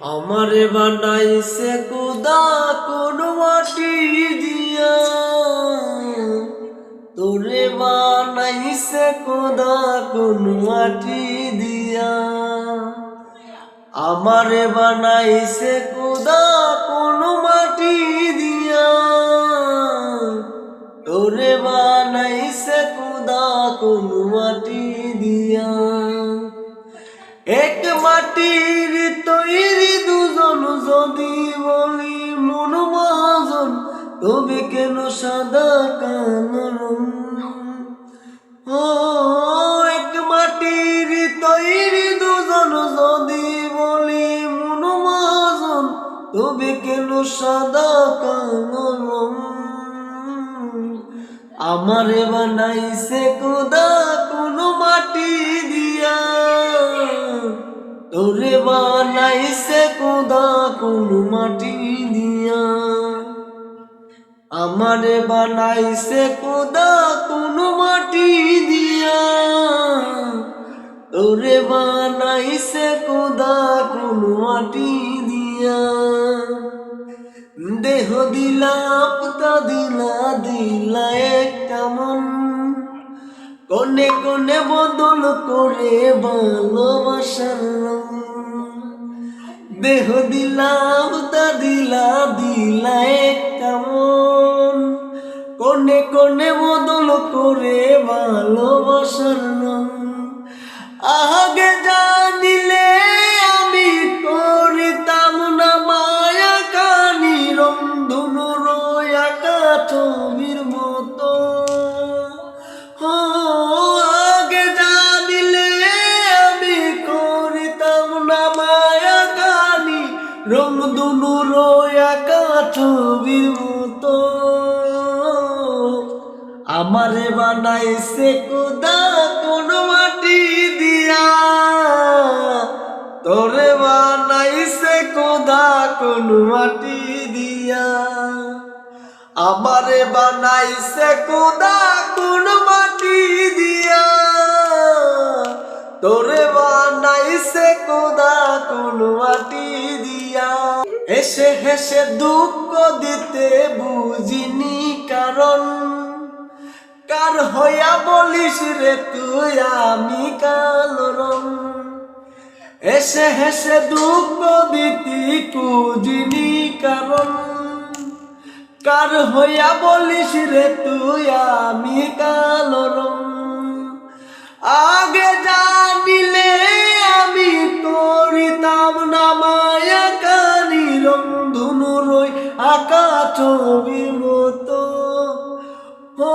আমারে বানাইছে কুদা কোন মাটি দিয়া। তোরে বানাইছে কুদা কোন মাটি দিয়া। আমারে বানাইছে কুদা কোন মাটি দিয়া। তোরে বানাইছে কুদা কোন মাটি দিয়া। এক মাটির তবে কেন সাদা রং? ও, এক মাটির তৈরি দুজন যদি বলি মন মহাজন তবে কেন সাদা রং? আমারে বানাইছে কোদা কোন মাটি দিয়া তোরে বানাইছে কোদা কোন মাটি দিয়া আমারে বানাইছে কোদা কোন মাটি দিয়া। তোরে বানাইছে কোদা কোন মাটি দিয়া। দেহ দিলা আপতা দিলা দিলা একটা মন। কোনে কোনে বদল করে ভালোবাসার। দেহ দিলাম তা দিলা দিলায় কেমন? মন কোনে কোনে বদল করে ভালোবাসার নাম। আগে রংধনু রয়া কাঠবির মতো আমারে বানাইছে কোদা কোন মাটি দিয়া। তোরে বানাইছে কোদা কোন মাটি দিয়া। আমারে বানাইছে কোদা কোন মাটি দিয়া। তোরে বানাইছে কোদা কোন মাটি এসে হেসে দুঃখ দিতে বুঝিনি কারণ। কার হইয়া বলিস রে তুই আমি কালো রং। এসে হেসে দুঃখ দিতি কুজিনি কারণ। কার হইয়া বলিস রে তুই আমি কালো রং। আকা মতো। ও,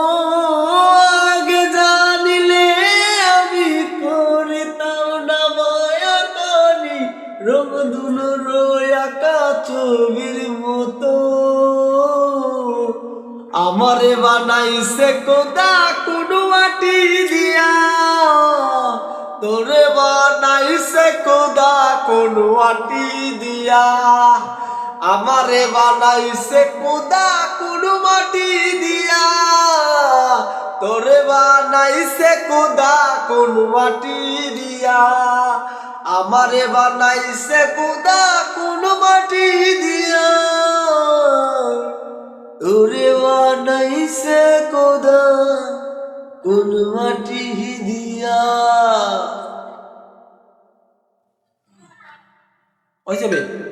আগে জানিলে আমি করিতাম না মায়া কানি রং রই আকা ছবির মতো। আমারে বানাইছে কোদা কোনো মাটি দিয়া। তোরে বানাইছে কোদা কোনো মাটি দিয়া। আমারে বানাইছে কোদা কোনো মাটি দিয়া। তোরে বানাইছে কোদা কোনো মাটি দিয়া। আমারে বানাইছে কোদা কোনো মাটি দিয়া। তোরে বানাইছে কোদা কোন মাটি দিয়া। ওই যাবে